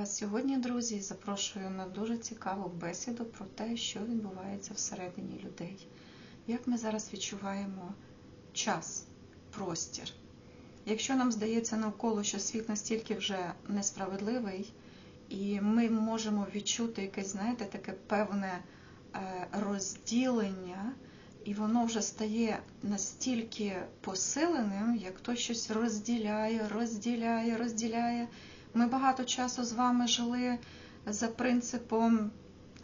вас сьогодні, друзі, запрошую на дуже цікаву бесіду про те, що відбувається всередині людей. Як ми зараз відчуваємо час, простір. Якщо нам здається навколо, що світ настільки вже несправедливий, і ми можемо відчути якесь, знаєте, таке певне е, розділення, і воно вже стає настільки посиленим, як то щось розділяє, розділяє, розділяє. Ми багато часу з вами жили за принципом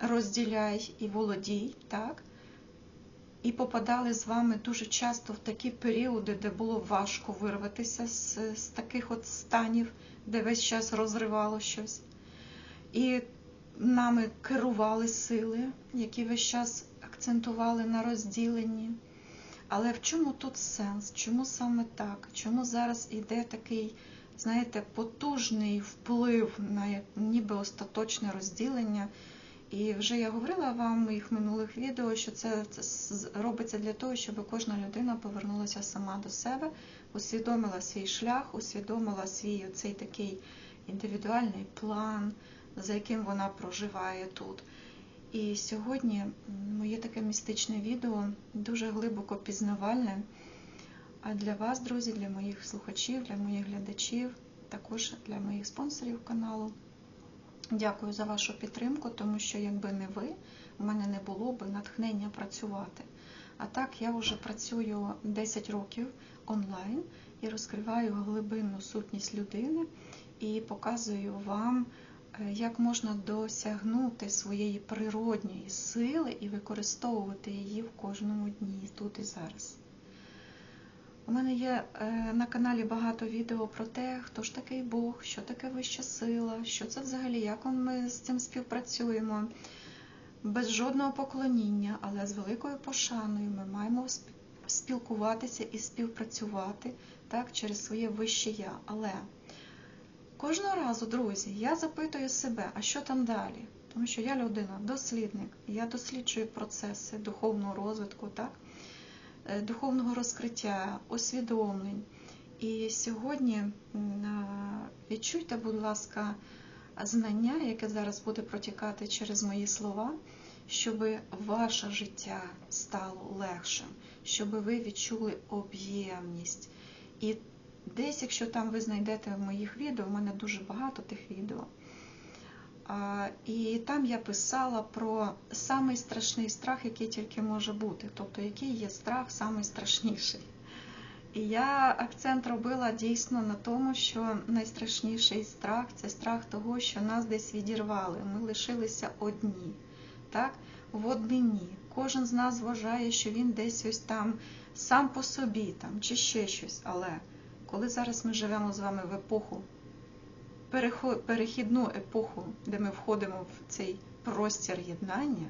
розділяй і володій, так? І попадали з вами дуже часто в такі періоди, де було важко вирватися з, з таких от станів, де весь час розривало щось. І нами керували сили, які весь час акцентували на розділенні. Але в чому тут сенс? Чому саме так? Чому зараз іде такий, знаєте, потужний вплив на ніби остаточне розділення? І вже я говорила вам в моїх минулих відео, що це робиться для того, щоб кожна людина повернулася сама до себе, усвідомила свій шлях, усвідомила свій оцей такий індивідуальний план, за яким вона проживає тут. І сьогодні моє таке містичне відео дуже глибоко пізнавальне. А для вас, друзі, для моїх слухачів, для моїх глядачів, також для моїх спонсорів каналу. Дякую за вашу підтримку, тому що якби не ви, у мене не було би натхнення працювати. А так, я вже працюю 10 років онлайн і розкриваю глибинну сутність людини і показую вам, як можна досягнути своєї природньої сили і використовувати її в кожному дні, тут і зараз. У мене є на каналі багато відео про те, хто ж такий Бог, що таке вища сила, що це взагалі, як ми з цим співпрацюємо. Без жодного поклоніння, але з великою пошаною ми маємо спілкуватися і співпрацювати так, через своє вище я. Але кожного разу, друзі, я запитую себе, а що там далі? Тому що я людина, дослідник, я досліджую процеси духовного розвитку. так? Духовного розкриття, усвідомлень. І сьогодні відчуйте, будь ласка, знання, яке зараз буде протікати через мої слова, щоб ваше життя стало легшим, щоб ви відчули об'ємність. І десь, якщо там ви знайдете в моїх відео, у мене дуже багато тих відео. І там я писала про самий страшний страх, який тільки може бути, тобто який є страх самий страшніший. І я акцент робила дійсно на тому, що найстрашніший страх це страх того, що нас десь відірвали. Ми лишилися одні, так? в однині. Кожен з нас вважає, що він десь ось там сам по собі там, чи ще щось. Але коли зараз ми живемо з вами в епоху перехідну епоху, де ми входимо в цей простір єднання,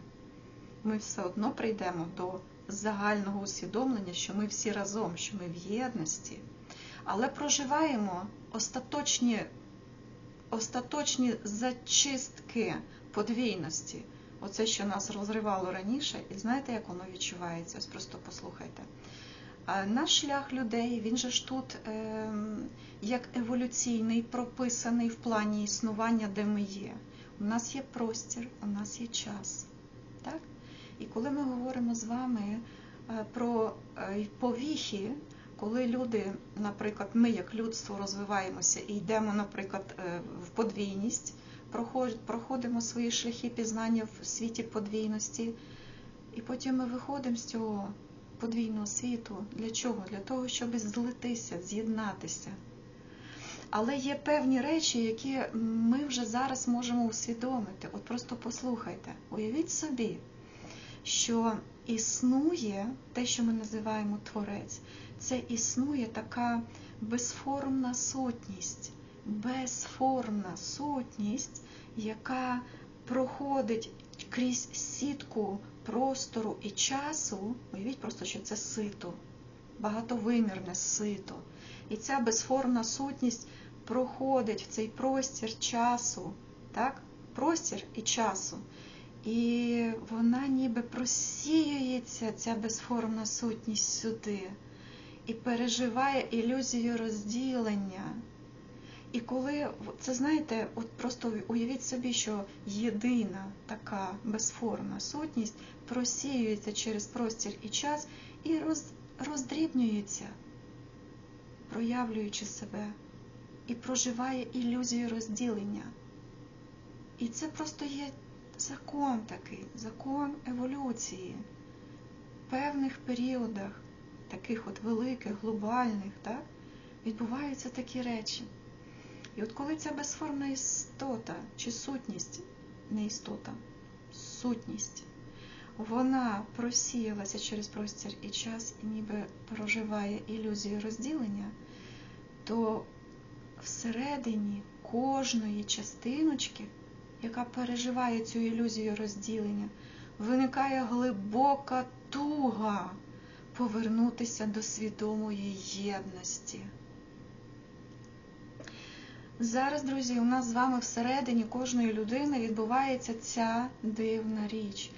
ми все одно прийдемо до загального усвідомлення, що ми всі разом, що ми в єдності, але проживаємо остаточні, остаточні зачистки подвійності. Оце, що нас розривало раніше, і знаєте, як воно відчувається? Ось просто послухайте. Наш шлях людей, він же ж тут ем, як еволюційний, прописаний в плані існування, де ми є. У нас є простір, у нас є час. Так? І коли ми говоримо з вами е, про е, повіхи, коли люди, наприклад, ми як людство розвиваємося і йдемо, наприклад, е, в подвійність, проходимо свої шляхи пізнання в світі подвійності, і потім ми виходимо з цього подвійного світу. Для чого? Для того, щоб злитися, з'єднатися. Але є певні речі, які ми вже зараз можемо усвідомити. От просто послухайте, уявіть собі, що існує те, що ми називаємо творець, це існує така безформна сутність, безформна сутність, яка проходить крізь сітку простору і часу, уявіть просто, що це сито, багатовимірне сито. І ця безформна сутність проходить в цей простір часу, так? простір і часу. І вона ніби просіюється, ця безформна сутність сюди, і переживає ілюзію розділення. І коли це знаєте, от просто уявіть собі, що єдина така безформна сутність просіюється через простір і час і роз, роздрібнюється, проявлюючи себе, і проживає ілюзію розділення. І це просто є закон такий, закон еволюції. В певних періодах, таких от великих, глобальних, так, відбуваються такі речі. І от коли ця безформна істота чи сутність, не істота, сутність, вона просіялася через простір і час, і ніби проживає ілюзію розділення, то всередині кожної частиночки, яка переживає цю ілюзію розділення, виникає глибока туга повернутися до свідомої єдності. Зараз, друзі, у нас з вами всередині кожної людини відбувається ця дивна річ.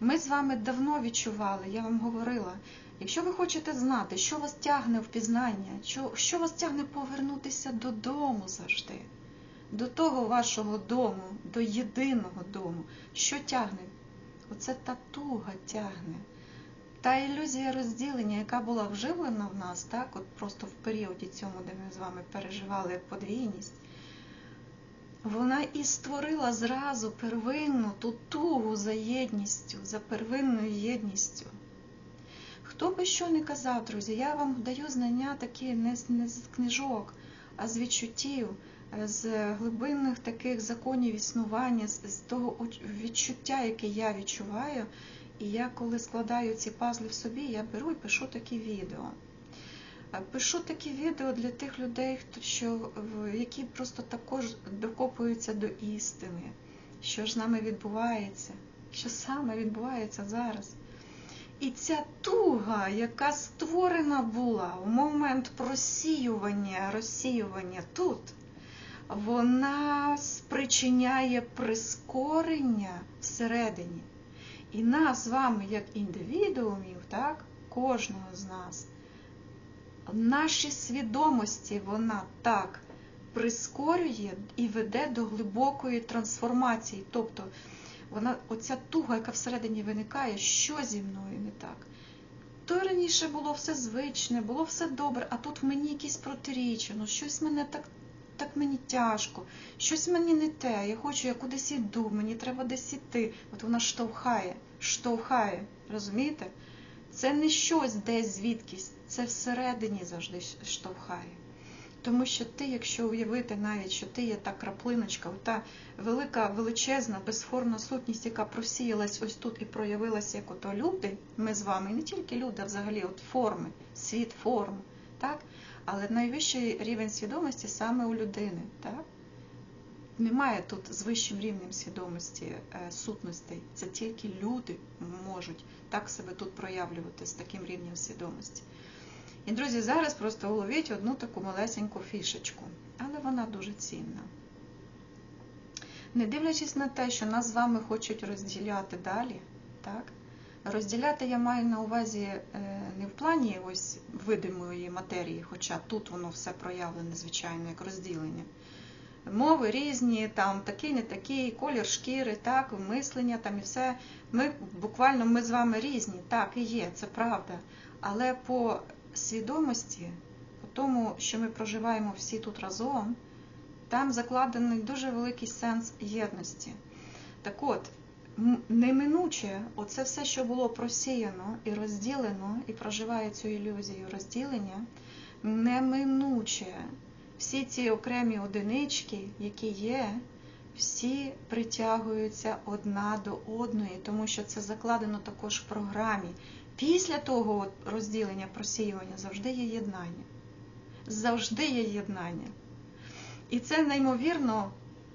Ми з вами давно відчували, я вам говорила. Якщо ви хочете знати, що вас тягне в пізнання, що, що вас тягне повернутися додому завжди, до того вашого дому, до єдиного дому, що тягне? Оце та туга тягне. Та ілюзія розділення, яка була вживлена в нас, так, от просто в періоді цьому, де ми з вами переживали подвійність, вона і створила зразу первинну ту тугу за єдністю, за первинною єдністю. Хто би що не казав, друзі, я вам даю знання такі не з, не з книжок, а з відчуттів, з глибинних таких законів існування, з того відчуття, яке я відчуваю. І я, коли складаю ці пазли в собі, я беру і пишу такі відео. Пишу такі відео для тих людей, що, які просто також докопуються до істини, що ж з нами відбувається, що саме відбувається зараз. І ця туга, яка створена була в момент просіювання, розсіювання тут, вона спричиняє прискорення всередині. І нас з вами, як індивідуумів, так, кожного з нас, наші свідомості вона так прискорює і веде до глибокої трансформації. Тобто вона, оця туга, яка всередині виникає, що зі мною не так. То раніше було все звичне, було все добре, а тут в мені якісь протиріччя, ну щось мене так так мені тяжко, щось мені не те, я хочу, я кудись іду, мені треба десь іти. От вона штовхає, штовхає, розумієте? Це не щось десь звідкись, це всередині завжди штовхає. Тому що ти, якщо уявити навіть, що ти є та краплиночка, та велика, величезна, безформна сутність, яка просіялась ось тут і проявилася як ото люди, ми з вами, і не тільки люди, а взагалі от форми, світ форм, так? Але найвищий рівень свідомості саме у людини. Так? Немає тут з вищим рівнем свідомості е, сутностей. Це тільки люди можуть так себе тут проявлювати з таким рівнем свідомості. І, друзі, зараз просто уловіть одну таку малесеньку фішечку, але вона дуже цінна. Не дивлячись на те, що нас з вами хочуть розділяти далі, так? Розділяти я маю на увазі е, не в плані ось видимої матерії, хоча тут воно все проявлене, звичайно, як розділення. Мови різні, там такий, не такий, колір шкіри, так, мислення там і все. Ми буквально ми з вами різні, так і є, це правда. Але по свідомості, по тому, що ми проживаємо всі тут разом, там закладений дуже великий сенс єдності. Так от неминуче, оце все, що було просіяно і розділено, і проживає цю ілюзію розділення, неминуче всі ці окремі одинички, які є, всі притягуються одна до одної, тому що це закладено також в програмі. Після того розділення, просіювання завжди є єднання. Завжди є єднання. І це неймовірно,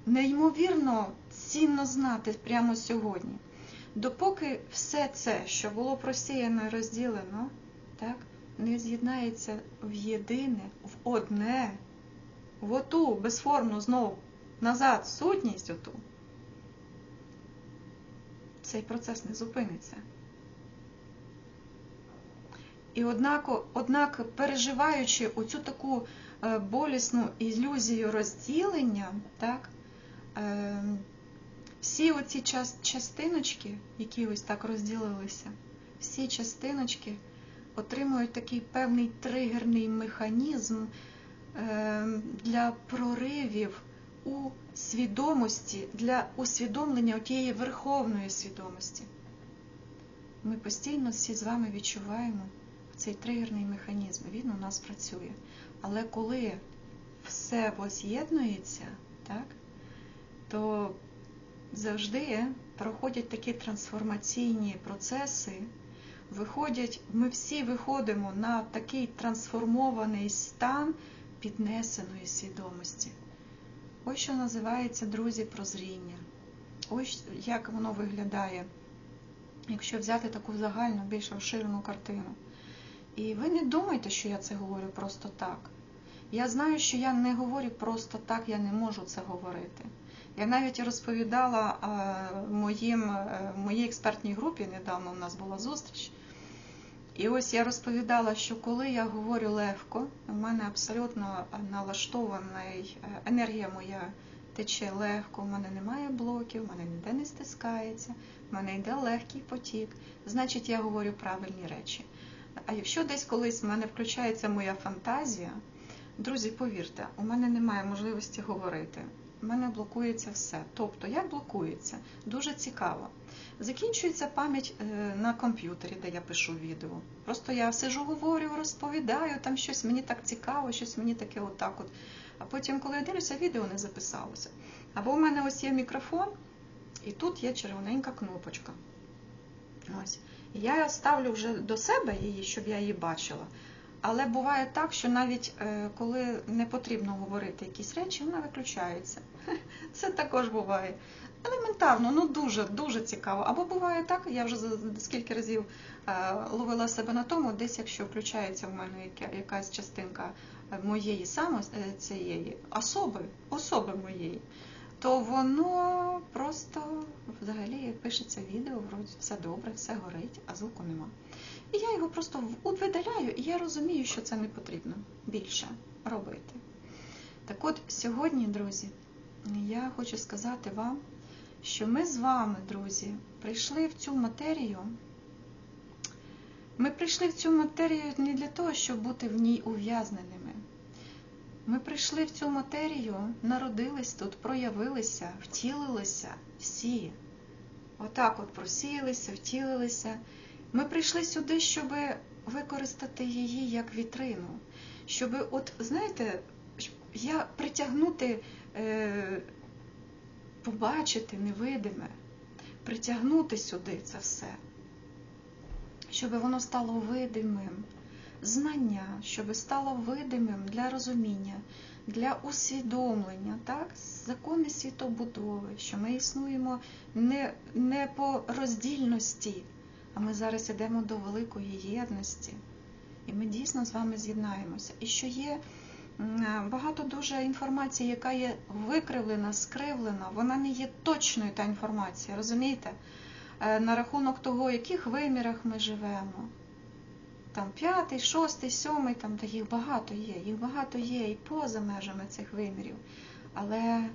неймовірно цінно знати прямо сьогодні. Допоки все це, що було просіяно і розділено, так, не з'єднається в єдине, в одне, в оту безформну знову назад сутність оту, цей процес не зупиниться. І однак, однак переживаючи оцю таку е, болісну ілюзію розділення, так, всі оці частиночки, які ось так розділилися, всі частиночки отримують такий певний тригерний механізм е, для проривів у свідомості, для усвідомлення тієї верховної свідомості. Ми постійно всі з вами відчуваємо цей тригерний механізм, він у нас працює. Але коли все воз'єднується, так, то завжди проходять такі трансформаційні процеси, виходять, ми всі виходимо на такий трансформований стан піднесеної свідомості. Ось що називається, друзі, прозріння. Ось як воно виглядає, якщо взяти таку загальну, більш розширену картину. І ви не думайте, що я це говорю просто так. Я знаю, що я не говорю просто так, я не можу це говорити. Я навіть розповідала е, моїм, е, моїй експертній групі, недавно у нас була зустріч. І ось я розповідала, що коли я говорю легко, у мене абсолютно налаштована енергія моя тече легко, у мене немає блоків, у мене ніде не стискається, в мене йде легкий потік. Значить, я говорю правильні речі. А якщо десь колись в мене включається моя фантазія, друзі, повірте, у мене немає можливості говорити. У мене блокується все. Тобто, як блокується? Дуже цікаво. Закінчується пам'ять е, на комп'ютері, де я пишу відео. Просто я сижу, говорю, розповідаю, там щось мені так цікаво, щось мені таке отак от. А потім, коли я дивлюся, відео не записалося. Або в мене ось є мікрофон, і тут є червоненька кнопочка. Ось. Я ставлю вже до себе її, щоб я її бачила. Але буває так, що навіть е, коли не потрібно говорити якісь речі, вона виключається. Це також буває. Елементарно, ну дуже дуже цікаво. Або буває так, я вже скільки разів е, ловила себе на тому, десь якщо включається в мене якась частинка моєї саме цієї особи, особи моєї, то воно просто взагалі пишеться відео, вроді все добре, все горить, а звуку нема. І я його просто видаляю, і я розумію, що це не потрібно більше робити. Так от сьогодні, друзі, я хочу сказати вам, що ми з вами, друзі, прийшли в цю матерію. Ми прийшли в цю матерію не для того, щоб бути в ній ув'язненими. Ми прийшли в цю матерію, народились тут, проявилися, втілилися всі. Отак от просіялися, втілилися. Ми прийшли сюди, щоб використати її як вітрину. Щоб, от, знаєте, я притягнути, е, побачити невидиме, притягнути сюди це все, щоб воно стало видимим. Знання, щоб стало видимим для розуміння, для усвідомлення, так, закони світобудови, що ми існуємо не, не по роздільності. А ми зараз йдемо до великої єдності, і ми дійсно з вами з'єднаємося. І що є багато дуже інформації, яка є викривлена, скривлена, вона не є точною та інформація, розумієте? На рахунок того, в яких вимірах ми живемо. Там п'ятий, шостий, сьомий, там де їх багато є, їх багато є і поза межами цих вимірів. Але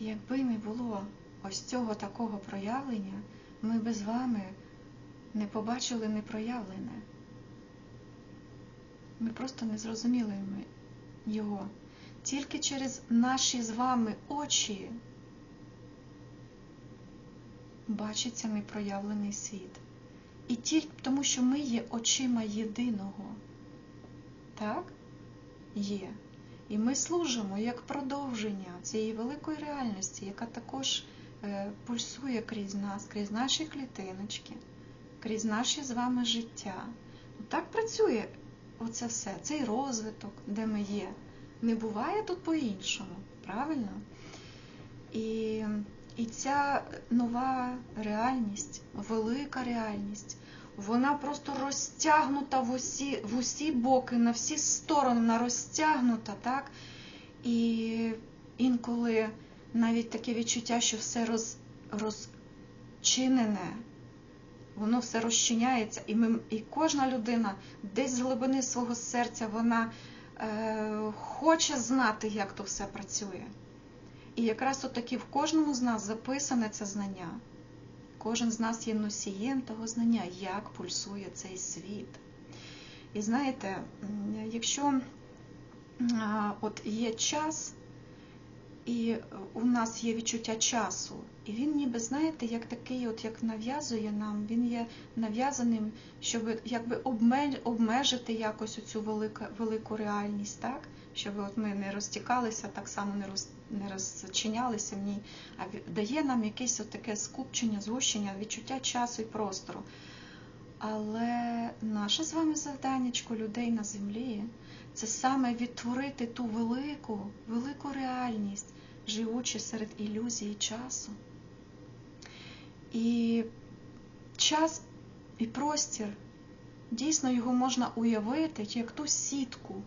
якби не було ось цього такого проявлення, ми би з вами не побачили непроявлене. Ми просто не зрозуміли його. Тільки через наші з вами очі бачиться непроявлений світ. І тільки тому, що ми є очима єдиного. Так? Є. І ми служимо як продовження цієї великої реальності, яка також е, пульсує крізь нас, крізь наші клітиночки крізь наше з вами життя. Так працює оце все, цей розвиток, де ми є. Не буває тут по-іншому, правильно? І і ця нова реальність, велика реальність, вона просто розтягнута в усі в усі боки, на всі сторони, вона розтягнута, так? І інколи навіть таке відчуття, що все роз, розчинене воно все розчиняється, і ми, і кожна людина десь з глибини свого серця вона е, хоче знати, як то все працює. І якраз от таки в кожному з нас записане це знання. Кожен з нас є носієм того знання, як пульсує цей світ. І знаєте, якщо от є час, і у нас є відчуття часу, і він ніби, знаєте, як такий, от як нав'язує нам, він є нав'язаним, щоб якби обмежити якось оцю велику, велику реальність, так? щоб от ми не розтікалися, так само не роз, не розчинялися в ній, а дає нам якесь таке скупчення, згущення, відчуття часу і простору. Але наше з вами завданнячко людей на землі це саме відтворити ту велику, велику реальність, живучи серед ілюзії часу. І час і простір, дійсно його можна уявити як ту сітку.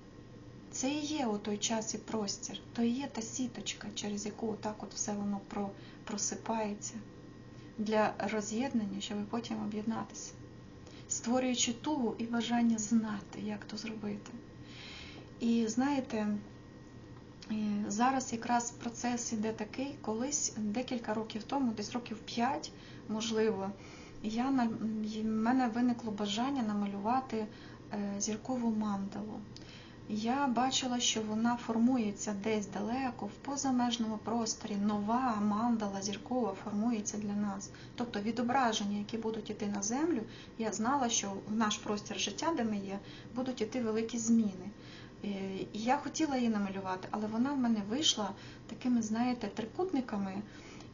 Це і є у той час і простір, то і є та сіточка, через яку отак от все воно просипається для роз'єднання, щоб потім об'єднатися, створюючи тугу і бажання знати, як то зробити. І знаєте, зараз якраз процес іде такий, колись декілька років тому, десь років 5, можливо, я, в мене виникло бажання намалювати е, зіркову мандалу. Я бачила, що вона формується десь далеко, в позамежному просторі. Нова мандала зіркова формується для нас. Тобто відображення, які будуть йти на землю, я знала, що в наш простір життя, де ми є, будуть йти великі зміни. Е, і я хотіла її намалювати, але вона в мене вийшла такими, знаєте, трикутниками.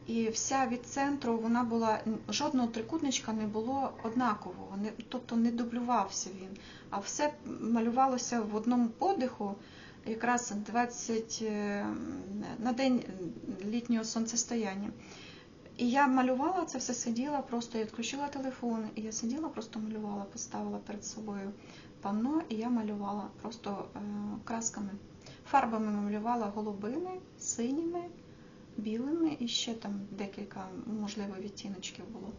І вся від центру вона була жодного трикутничка не було однакового, не, тобто не дублювався він. А все малювалося в одному подиху, якраз 20 е, на день літнього сонцестояння. І я малювала це все, сиділа, просто я відключила телефон, і я сиділа, просто малювала, поставила перед собою панно, і я малювала просто е, красками. Фарбами малювала голубими, синіми білими і ще там декілька, можливо, відтіночків було.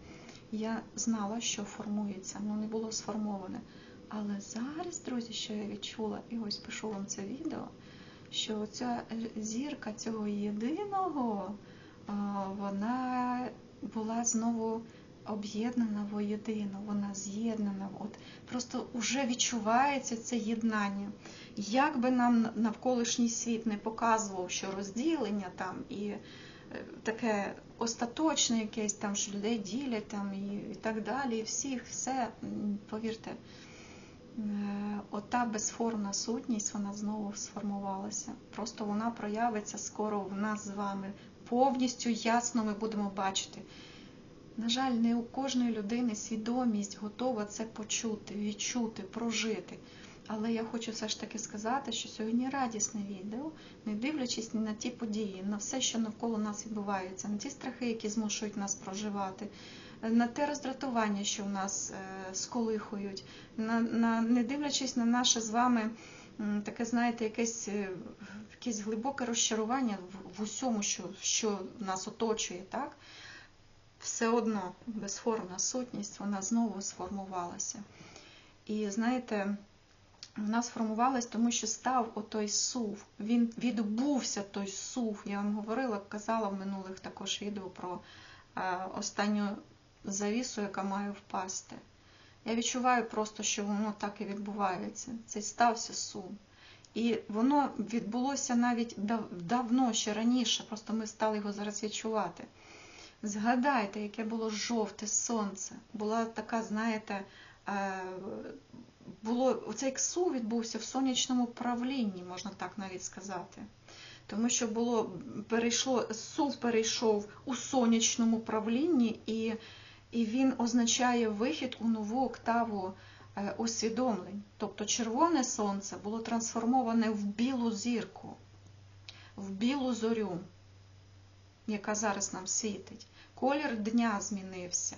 Я знала, що формується, воно не було сформоване. Але зараз, друзі, що я відчула, і ось пишу вам це відео, що ця зірка цього єдиного, вона була знову об'єднана воєдино, вона з'єднана. От Просто вже відчувається це єднання. Як би нам навколишній світ не показував, що розділення там і е, таке остаточне якесь там, що людей ділять там і, і так далі, і всіх, все, повірте, е, ота безформна сутність, вона знову сформувалася. Просто вона проявиться скоро в нас з вами. Повністю ясно ми будемо бачити. На жаль, не у кожної людини свідомість готова це почути, відчути, прожити. Але я хочу все ж таки сказати, що сьогодні радісне відео, не дивлячись на ті події, на все, що навколо нас відбувається, на ті страхи, які змушують нас проживати, на те роздратування, що в нас е, сколихують, на, на, не дивлячись на наше з вами таке, знаєте, якесь е, якесь глибоке розчарування в, в усьому, що, що нас оточує. так? Все одно безформна сутність, вона знову сформувалася. І знаєте, вона сформувалась, тому що став отой сув. Він відбувся той сув. Я вам говорила, казала в минулих також відео про е, останню завісу, яка має впасти. Я відчуваю просто, що воно так і відбувається. Це стався сум. І воно відбулося навіть давно, ще раніше, просто ми стали його зараз відчувати. Згадайте, яке було жовте сонце. Була така, знаєте, е, було, оцей ксу відбувся в сонячному правлінні, можна так навіть сказати. Тому що було, перейшло, сув перейшов у сонячному правлінні, і і він означає вихід у нову октаву е, усвідомлень. Тобто червоне сонце було трансформоване в білу зірку, в білу зорю яка зараз нам світить. Колір дня змінився.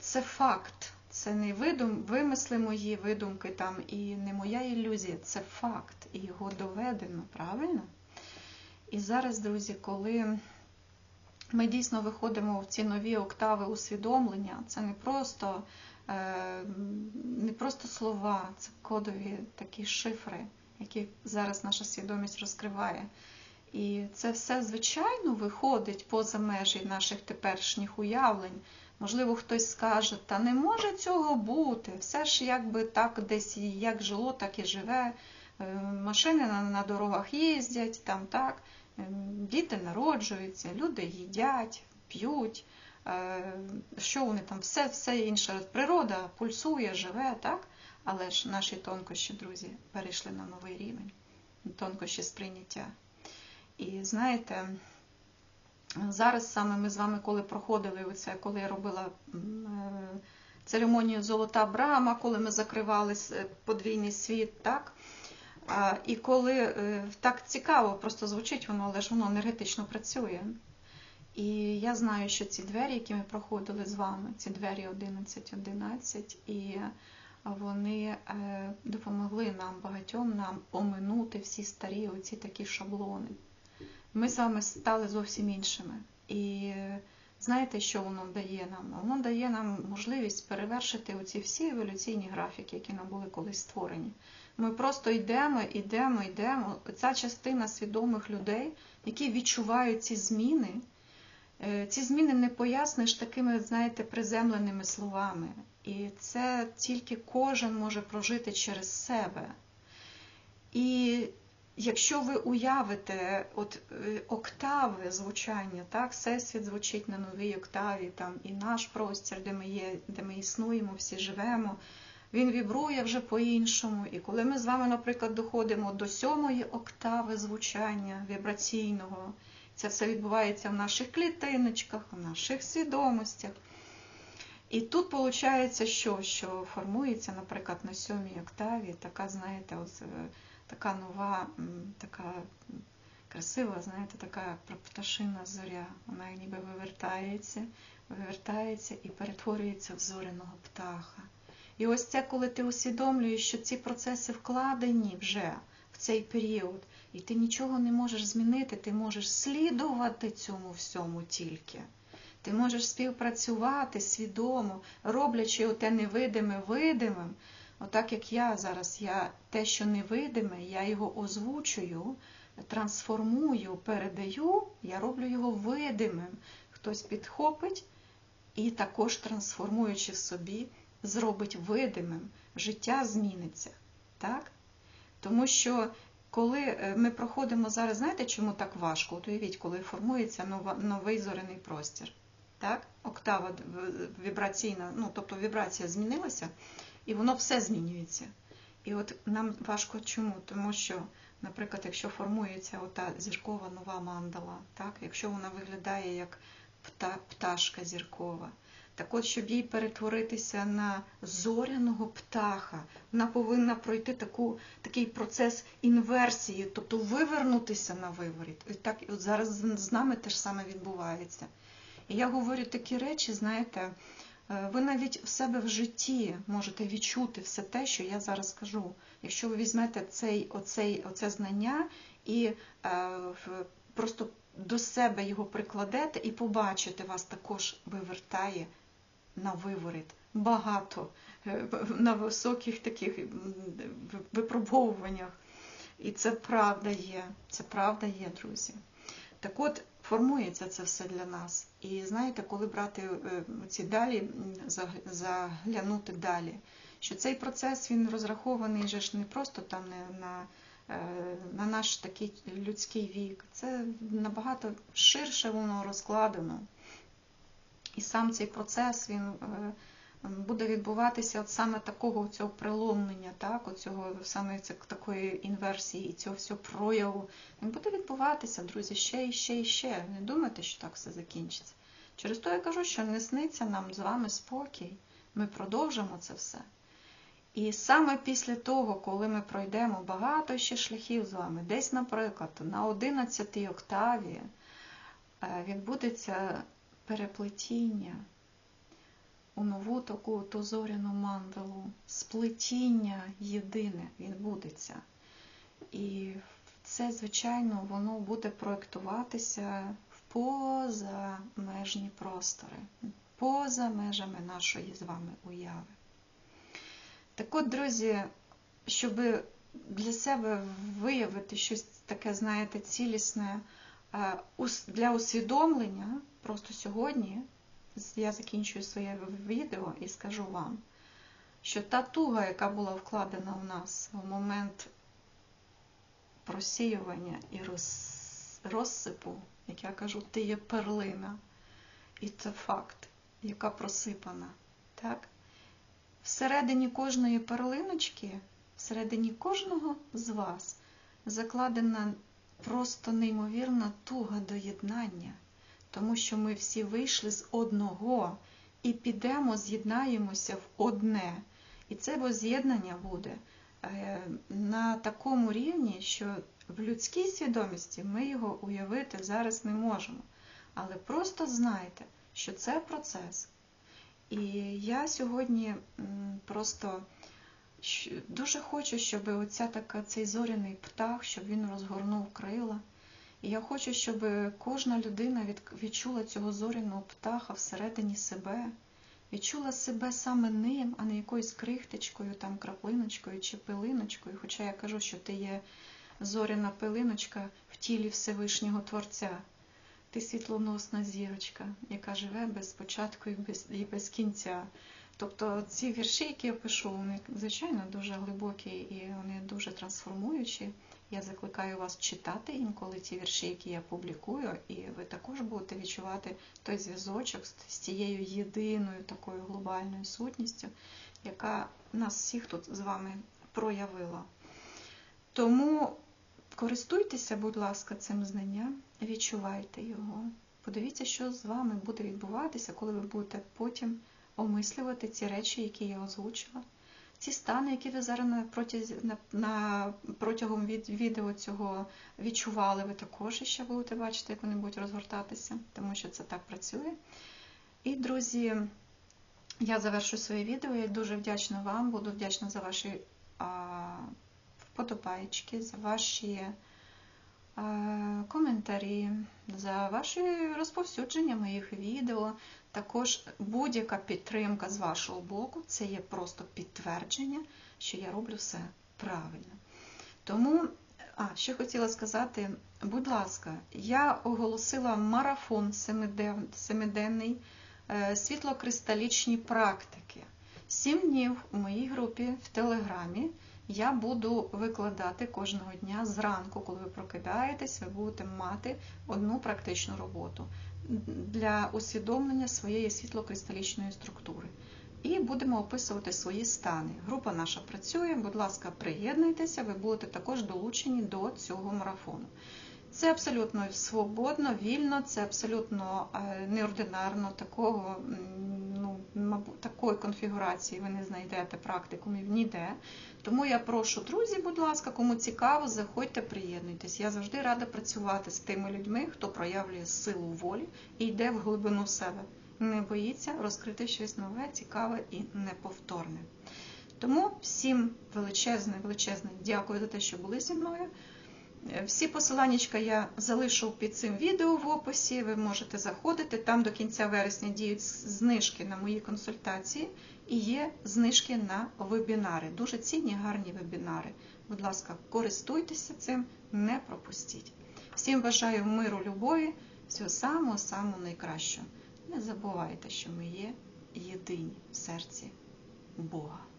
Це факт. Це не видум, вимисли мої видумки там і не моя ілюзія, це факт, і його доведено, правильно? І зараз, друзі, коли ми дійсно виходимо в ці нові октави усвідомлення, це не просто, е, не просто слова, це кодові такі шифри, які зараз наша свідомість розкриває. І це все, звичайно, виходить поза межі наших теперішніх уявлень. Можливо, хтось скаже, та не може цього бути. Все ж якби так десь як жило, так і живе. Е, Машини на, дорогах їздять, там так, е, діти народжуються, люди їдять, п'ють. Е, Що вони там, все, все інше. Природа пульсує, живе, так? Але ж наші тонкощі, друзі, перейшли на новий рівень, тонкощі сприйняття. І знаєте, зараз саме ми з вами, коли проходили оце, коли я робила е, церемонію Золота Брама, коли ми закривали е, подвійний світ, так? І коли е, так цікаво, просто звучить воно, але ж воно енергетично працює. І я знаю, що ці двері, які ми проходили з вами, ці двері 11-11, і вони допомогли нам багатьом нам оминути всі старі оці такі шаблони. Ми з вами стали зовсім іншими. І знаєте, що воно дає нам? Воно дає нам можливість перевершити оці всі еволюційні графіки, які нам були колись створені. Ми просто йдемо, йдемо, йдемо. Ця частина свідомих людей, які відчувають ці зміни. Е, Ці зміни не поясниш такими, знаєте, приземленими словами. І це тільки кожен може прожити через себе. І якщо ви уявите от, е, октави звучання, так, Всесвіт звучить на новій октаві, там, і наш простір, де ми є, де ми існуємо, всі живемо, він вібрує вже по-іншому. І коли ми з вами, наприклад, доходимо до сьомої октави звучання вібраційного, це все відбувається в наших клітиночках, в наших свідомостях. І тут виходить, що, що формується, наприклад, на сьомій октаві така, знаєте, ось, е, така нова, така красива, знаєте, така пташина зоря. Вона ніби вивертається, вивертається і перетворюється в зоряного птаха. І ось це, коли ти усвідомлюєш, що ці процеси вкладені вже в цей період, і ти нічого не можеш змінити, ти можеш слідувати цьому всьому тільки. Ти можеш співпрацювати свідомо, роблячи оте невидиме видимим. Отак як я зараз, я те, що невидиме, я його озвучую, трансформую, передаю, я роблю його видимим. Хтось підхопить і також трансформуючи в собі, зробить видимим, життя зміниться. Так? Тому що коли е, ми проходимо зараз, знаєте, чому так важко? От уявіть, коли формується новий зоряний простір. Так? Октава вібраційна, ну тобто вібрація змінилася, і воно все змінюється. І от нам важко чому? Тому що, наприклад, якщо формується ота зіркова нова мандала, так? якщо вона виглядає як пта, пташка зіркова, так от, щоб їй перетворитися на зоряного птаха, вона повинна пройти таку, такий процес інверсії, тобто вивернутися на виворіт. І так от зараз з нами те ж саме відбувається. І я говорю такі речі, знаєте, ви навіть в себе в житті можете відчути все те, що я зараз кажу. Якщо ви візьмете цей, оцей, оце знання і е, просто до себе його прикладете і побачите, вас також вивертає на виворіт. Багато е, на високих таких випробовуваннях. І це правда є. Це правда є, друзі. Так от, формується це все для нас. І знаєте, коли брати е, ці далі, заглянути далі, що цей процес він розрахований же ж не просто там на, е, на наш такий людський вік. Це набагато ширше воно розкладено. І сам цей процес він е, буде відбуватися от саме такого цього приломлення, так, оцього саме такої інверсії цього всього прояву. Він буде відбуватися, друзі, ще і ще і ще. Не думайте, що так все закінчиться. Через то я кажу, що не сниться нам з вами спокій. Ми продовжимо це все. І саме після того, коли ми пройдемо багато ще шляхів з вами, десь, наприклад, на 11 октаві е, відбудеться переплетіння у нову таку ту зоряну мандалу, сплетіння єдине відбудеться. І це, звичайно, воно буде проєктуватися в позамежні простори, поза межами нашої з вами уяви. Так от, друзі, щоб для себе виявити щось таке, знаєте, цілісне е, для усвідомлення, просто сьогодні я закінчую своє відео і скажу вам, що та туга, яка була вкладена в нас в момент просіювання і розсипу, як я кажу, ти є перлина, і це факт, яка просипана. Так? Всередині кожної перлиночки, всередині кожного з вас закладена просто неймовірна туга до єднання, тому що ми всі вийшли з одного і підемо, з'єднаємося в одне. І це воз'єднання буде е, на такому рівні, що в людській свідомості ми його уявити зараз не можемо. Але просто знайте, що це процес. І я сьогодні просто дуже хочу, щоб оця така, цей зоряний птах, щоб він розгорнув крила. І я хочу, щоб кожна людина відчула цього зоряного птаха всередині себе, відчула себе саме ним, а не якоюсь крихточкою, там, краплиночкою чи пилиночкою. Хоча я кажу, що ти є зоряна пилиночка в тілі Всевишнього Творця. Ти світлоносна зірочка, яка живе без початку і без, і без кінця. Тобто ці вірші, які я пишу, вони, звичайно, дуже глибокі і вони дуже трансформуючі. Я закликаю вас читати інколи ті вірші, які я публікую, і ви також будете відчувати той зв'язочок з цією єдиною такою глобальною сутністю, яка нас всіх тут з вами проявила. Тому користуйтеся, будь ласка, цим знанням, відчувайте його. Подивіться, що з вами буде відбуватися, коли ви будете потім омислювати ці речі, які я озвучила. Ці стани, які ви зараз на протязі, на, протягом від, відео цього відчували, ви також ще будете бачити, як вони будуть розгортатися, тому що це так працює. І, друзі, я завершу своє відео. Я дуже вдячна вам, буду вдячна за ваші а, вподобайки, за ваші коментарі, за ваші розповсюдження моїх відео. Також будь-яка підтримка з вашого боку це є просто підтвердження, що я роблю все правильно. Тому, а, ще хотіла сказати, будь ласка, я оголосила марафон семиденний е, світлокристалічні практики. Сім днів у моїй групі в Телеграмі я буду викладати кожного дня зранку, коли ви прокидаєтесь, ви будете мати одну практичну роботу для усвідомлення своєї світлокристалічної структури. І будемо описувати свої стани. Група наша працює, будь ласка, приєднуйтеся, ви будете також долучені до цього марафону. Це абсолютно свободно, вільно, це абсолютно е, неординарно такого, ну, мабуть, такої конфігурації ви не знайдете практикумів ніде. Тому я прошу, друзі, будь ласка, кому цікаво, заходьте, приєднуйтесь. Я завжди рада працювати з тими людьми, хто проявлює силу волі і йде в глибину себе. Не боїться розкрити щось нове, цікаве і неповторне. Тому всім величезне, величезне дякую за те, що були зі мною. Всі посиланнячка я залишу під цим відео в описі. Ви можете заходити. Там до кінця вересня діють знижки на мої консультації і є знижки на вебінари. Дуже цінні, гарні вебінари. Будь ласка, користуйтеся цим, не пропустіть. Всім бажаю миру, любові, всього самого-самого найкращого. Не забувайте, що ми є єдині в серці Бога.